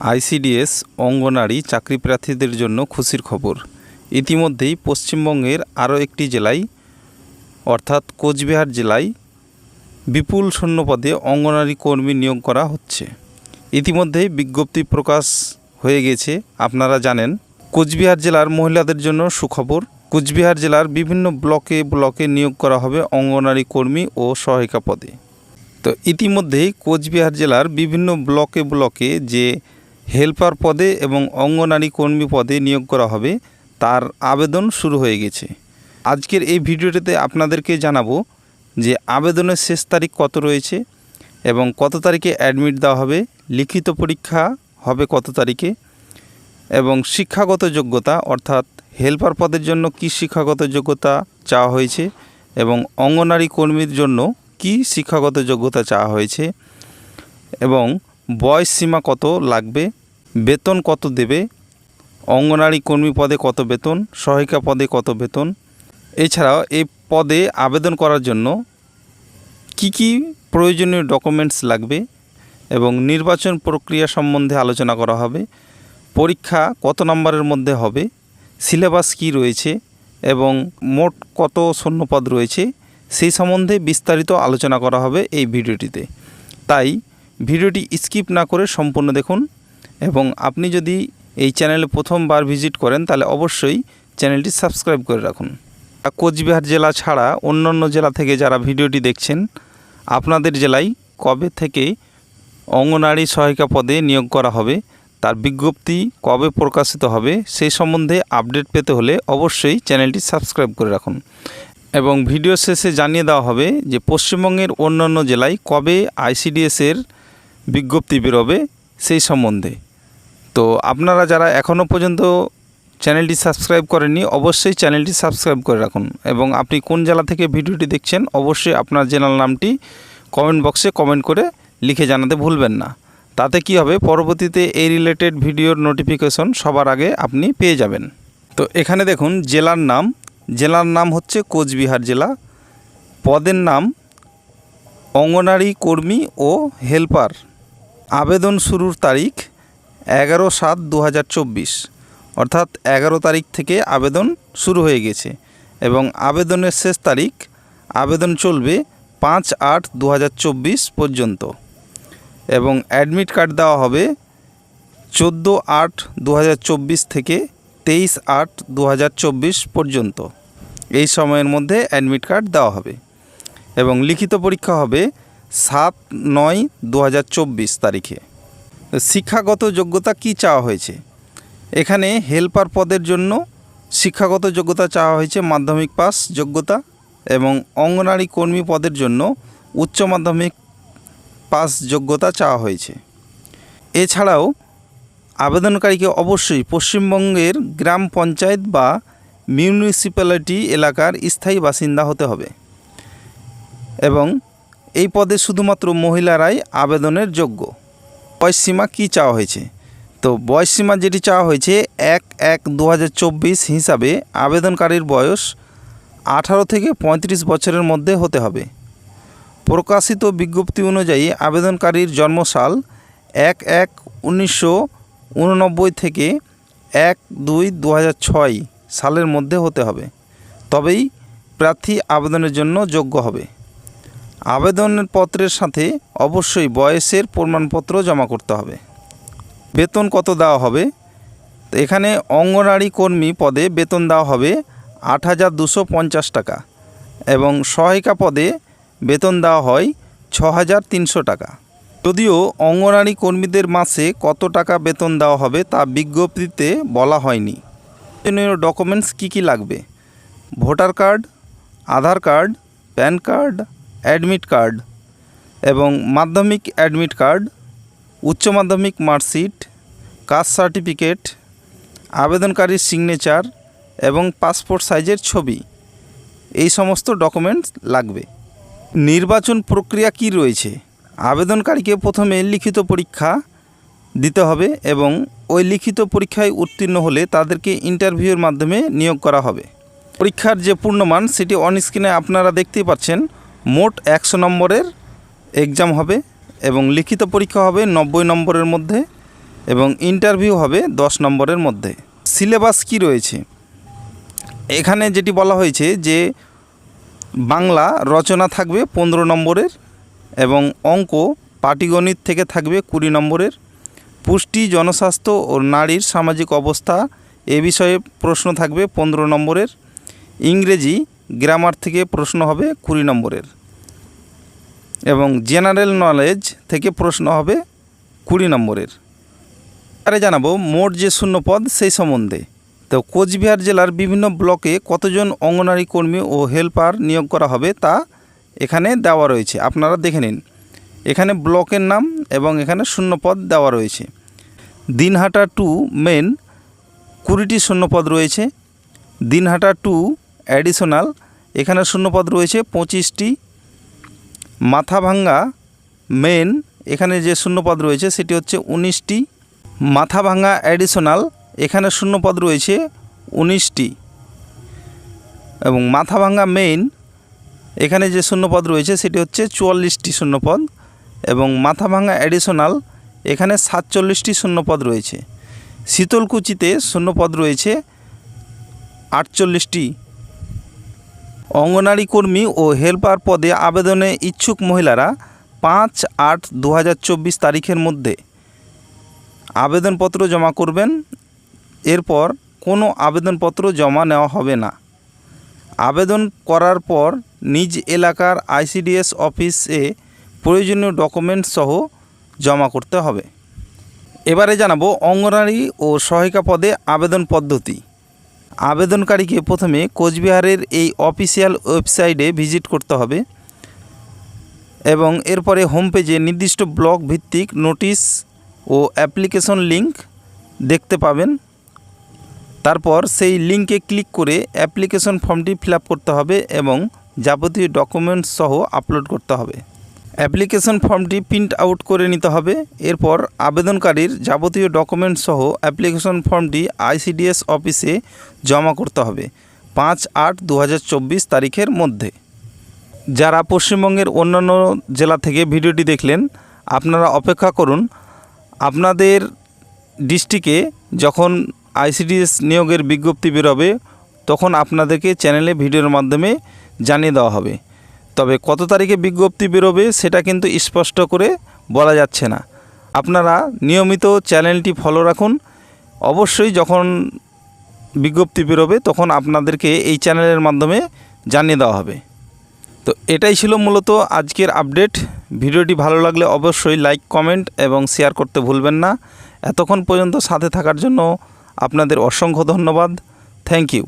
ICDS অঙ্গনারী চাকরি প্রার্থীদের জন্য খুশির খবর। ইতিমধ্যেই পশ্চিমবঙ্গের আরও একটি জেলায়, অর্থাৎ কোচবিহার জেলায়, বিপুল শূন্যপদে অঙ্গনারী কর্মী নিয়োগ করা হচ্ছে। ইতিমধ্যেই বিজ্ঞপ্তি প্রকাশ হয়ে গেছে, আপনারা জানেন। কোচবিহার জেলার মহিলাদের জন্য সুখবর, কোচবিহার জেলার বিভিন্ন ব্লকে ব্লকে নিয়োগ করা হবে অঙ্গনারী কর্মী ও সহায়িকা পদে। তো ইতিমধ্যেই কোচবিহার জেলার বিভিন্ন ব্লকে ব্লকে যে হেল্পার পদে এবং অঙ্গনারী কর্মী পদে নিয়োগ করা হবে, তার আবেদন শুরু হয়ে গেছে। আজকের এই ভিডিওটিতে আপনাদেরকে জানাব যে আবেদনের শেষ তারিখ কত রয়েছে এবং কত তারিখে অ্যাডমিট দেওয়া হবে, লিখিত পরীক্ষা হবে কত তারিখে, এবং শিক্ষাগত যোগ্যতা অর্থাৎ হেল্পার পদের জন্য কি শিক্ষাগত যোগ্যতা চাওয়া হয়েছে এবং অঙ্গনারী কর্মীর জন্য কি শিক্ষাগত যোগ্যতা চাওয়া হয়েছে, এবং বয়স সীমা কত লাগবে বেতন কত দেবে? অঙ্গনারী কর্মী পদে কত বেতন? সহায়িকা পদে কত বেতন? এছাড়াও এই পদে আবেদন করার জন্য কি কি প্রয়োজনীয় ডকুমেন্টস লাগবে এবং নির্বাচন প্রক্রিয়া সম্বন্ধে আলোচনা করা হবে, পরীক্ষা কত নম্বরের মধ্যে হবে, সিলেবাস কি রয়েছে এবং মোট কত শূন্যপদ রয়েছে, সেই সম্বন্ধে বিস্তারিত আলোচনা করা হবে এই ভিডিওটিতে। তাই ভিডিওটি স্কিপ না করে সম্পূর্ণ দেখুন। এবং আপনি যদি এই চ্যানেলে প্রথমবার ভিজিট করেন, তাহলে অবশ্যই চ্যানেলটি সাবস্ক্রাইব করে রাখুন। কোচবিহার জেলা ছাড়া অন্যান্য জেলা থেকে যারা ভিডিওটি দেখছেন, আপনাদের জেলায় কবে থেকে অঙ্গনারী সহায়িকা পদে নিয়োগ করা হবে, তার বিজ্ঞপ্তি কবে প্রকাশিত হবে সেই সম্বন্ধে আপডেট পেতে হলে অবশ্যই চ্যানেলটি সাবস্ক্রাইব করে রাখুন। এবং ভিডিও শেষে জানিয়ে দেওয়া হবে যে, পশ্চিমবঙ্গের অন্যান্য জেলায় কবে আইসিডিএসের বিজ্ঞপ্তি বেরোবে, সেই সম্বন্ধে। তো আপনারা যারা এখনও পর্যন্ত চ্যানেলটি সাবস্ক্রাইব করেননি, অবশ্যই চ্যানেলটি সাবস্ক্রাইব করে রাখুন এবং আপনি কোন জেলা থেকে ভিডিওটি দেখছেন, অবশ্যই আপনার জেলার নামটি কমেন্ট বক্সে কমেন্ট করে লিখে জানাতে ভুলবেন না। তাতে কি হবে, পরবর্তীতে এই রিলেটেড ভিডিওর নোটিফিকেশন সবার আগে আপনি পেয়ে যাবেন। তো এখানে দেখুন, জেলার নাম জেলার নাম হচ্ছে কোচবিহার জেলা। পদের নাম, অঙ্গনারী কর্মী ও হেল্পার। আবেদন শুরুর তারিখ এগারো সাত দু অর্থাৎ এগারো তারিখ থেকে আবেদন শুরু হয়ে গেছে এবং আবেদনের শেষ তারিখ, আবেদন চলবে পাঁচ আট দু পর্যন্ত এবং অ্যাডমিট কার্ড দেওয়া হবে চোদ্দ আট দু থেকে তেইশ আট দু পর্যন্ত। এই সময়ের মধ্যে অ্যাডমিট কার্ড দেওয়া হবে এবং লিখিত পরীক্ষা হবে সাত নয় দু তারিখে। শিক্ষাগত যোগ্যতা কি চাওয়া হয়েছে? এখানে হেল্পার পদের জন্য শিক্ষাগত যোগ্যতা চাওয়া হয়েছে মাধ্যমিক পাস যোগ্যতা এবং অঙ্গনারী কর্মী পদের জন্য উচ্চ মাধ্যমিক পাস যোগ্যতা চাওয়া হয়েছে। এছাড়াও আবেদনকারীকে অবশ্যই পশ্চিমবঙ্গের গ্রাম পঞ্চায়েত বা মিউনিসিপ্যালিটি এলাকার স্থায়ী বাসিন্দা হতে হবে এবং এই পদে শুধুমাত্র মহিলারাই আবেদনের যোগ্য। বয়সসীমা কী চাওয়া হয়েছে? তো বয়সসীমা যেটি চাওয়া হয়েছে, এক এক দু হিসাবে আবেদনকারীর বয়স আঠারো থেকে পঁয়ত্রিশ বছরের মধ্যে হতে হবে। প্রকাশিত বিজ্ঞপ্তি অনুযায়ী আবেদনকারীর জন্মসাল এক এক উনিশশো থেকে এক দুই দু সালের মধ্যে হতে হবে। তবেই প্রার্থী আবেদনের জন্য যোগ্য হবে। আবেদনের পত্রের সাথে অবশ্যই বয়সের প্রমাণপত্র জমা করতে হবে। বেতন কত দেওয়া হবে? এখানে অঙ্গনারী কর্মী পদে বেতন দেওয়া হবে আট হাজার দুশো পঞ্চাশ টাকা এবং সহায়িকা পদে বেতন দেওয়া হয় ছ হাজার তিনশো টাকা। যদিও অঙ্গনারী কর্মীদের মাসে কত টাকা বেতন দেওয়া হবে তা বিজ্ঞপ্তিতে বলা হয়নি। ডকুমেন্টস কী কী লাগবে? Voter card, Aadhaar card, PAN card admit card এবং মাধ্যমিক অ্যাডমিট কার্ড, উচ্চ মাধ্যমিক মার্কশিট, কাস্ট সার্টিফিকেট আবেদনকারীর সিগনেচার এবং পাসপোর্ট সাইজের ছবি। এই সমস্ত ডকুমেন্টস লাগবে। নির্বাচন প্রক্রিয়া কি রয়েছে? আবেদনকারীকে প্রথমে লিখিত পরীক্ষা দিতে হবে এবং ওই লিখিত পরীক্ষায় উত্তীর্ণ হলে তাদেরকে ইন্টারভিউর মাধ্যমে নিয়োগ করা হবে। পরীক্ষার যে পূর্ণমান, সেটি অন স্ক্রিনে আপনারা দেখতেই পাচ্ছেন। মোট একশো নম্বরের এক্সাম হবে এবং লিখিত পরীক্ষা হবে নব্বই নম্বরের মধ্যে এবং ইন্টারভিউ হবে দশ নম্বরের মধ্যে। সিলেবাস কি রয়েছে? এখানে যেটি বলা হয়েছে যে বাংলা রচনা থাকবে পনেরো নম্বরের এবং অঙ্ক পাটিগণিত থেকে থাকবে কুড়ি নম্বরের। পুষ্টি, জনস্বাস্থ্য ও নারীর সামাজিক অবস্থা এ বিষয়ে প্রশ্ন থাকবে পনেরো নম্বরের। ইংরেজি গ্রামার থেকে প্রশ্ন হবে কুড়ি নম্বরের। এবং জেনারেল নলেজ থেকে প্রশ্ন হবে কুড়ি নম্বরের। আরে জানাব, মোট যে শূন্যপদ সেই সম্বন্ধে। তো কোচবিহার জেলার বিভিন্ন ব্লকে কতজন অঙ্গনারী কর্মী ও হেল্পার নিয়োগ করা হবে তা এখানে দেওয়া রয়েছে। আপনারা দেখে নিন। এখানে ব্লকের নাম এবং এখানে শূন্যপদ দেওয়া রয়েছে। দিনহাটা টু মেন কুড়িটি শূন্যপদ রয়েছে। Dinhata two additional. এখানে শূন্যপদ রয়েছে, পঁচিশটি। মাথাভাঙ্গা মেন, এখানে যে শূন্যপদ রয়েছে সেটি হচ্ছে উনিশটি। মাথাভাঙ্গা অ্যাডিশনাল, এখানে শূন্যপদ রয়েছে, উনিশটি। এবং মাথাভাঙ্গা মেইন, এখানে যে শূন্যপদ রয়েছে সেটি হচ্ছে চুয়াল্লিশটি শূন্যপদ। এবং মাথাভাঙ্গা অ্যাডিশনাল, এখানে সাতচল্লিশটি শূন্যপদ রয়েছে। শীতলকুচিতে শূন্যপদ রয়েছে, আটচল্লিশটি অঙ্গনারী কর্মী ও হেল্পার পদে আবেদনে ইচ্ছুক মহিলারা পাঁচ আট দু তারিখের মধ্যে আবেদনপত্র জমা করবেন। এরপর কোনো আবেদনপত্র জমা নেওয়া হবে না। আবেদন করার পর নিজ এলাকার আইসিডিএস অফিসে প্রয়োজনীয় ডকুমেন্টস সহ জমা করতে হবে। এবারে জানাব অঙ্গনারী ও সহায়িকা পদে আবেদন পদ্ধতি। আবেদনকারীকে প্রথমে কোচবিহারের এই অফিসিয়াল ওয়েবসাইটে ভিজিট করতে হবে এবং এরপরে হোম পেজে নির্দিষ্ট ব্লক ভিত্তিক নোটিশ ও অ্যাপ্লিকেশন লিংক দেখতে পাবেন। তারপর সেই লিঙ্কে ক্লিক করে অ্যাপ্লিকেশন ফর্মটি ফিল করতে হবে এবং যাবতীয় ডকুমেন্টস সহ আপলোড করতে হবে। অ্যাপ্লিকেশন ফর্মটি প্রিন্ট আউট করে নিতে হবে। এরপর আবেদনকারীর যাবতীয় ডকুমেন্টস সহ অ্যাপ্লিকেশন ফর্মটি আইসিডিএস অফিসে জমা করতে হবে পাঁচ আট দু তারিখের মধ্যে। যারা পশ্চিমবঙ্গের অন্যান্য জেলা থেকে ভিডিওটি দেখলেন, আপনারা অপেক্ষা করুন। আপনাদের ডিস্ট্রিক্টে যখন আইসিডিএস নিয়োগের বিজ্ঞপ্তি বেরোবে, তখন আপনাদেরকে চ্যানেলে ভিডিওর মাধ্যমে জানিয়ে দেওয়া হবে। তবে কত তারিখে বিজ্ঞপ্তি বেরোবে সেটা কিন্তু স্পষ্ট করে বলা যাচ্ছে না। আপনারা নিয়মিত চ্যানেলটি ফলো রাখুন। অবশ্যই যখন বিজ্ঞপ্তি বেরোবে তখন আপনাদেরকে এই চ্যানেলের মাধ্যমে জানিয়ে দেওয়া হবে। তো এটাই ছিল মূলত আজকের আপডেট। ভিডিওটি ভালো লাগলে অবশ্যই লাইক, কমেন্ট এবং শেয়ার করতে ভুলবেন না। এতক্ষণ পর্যন্ত সাথে থাকার জন্য আপনাদের অসংখ্য ধন্যবাদ। Thank you.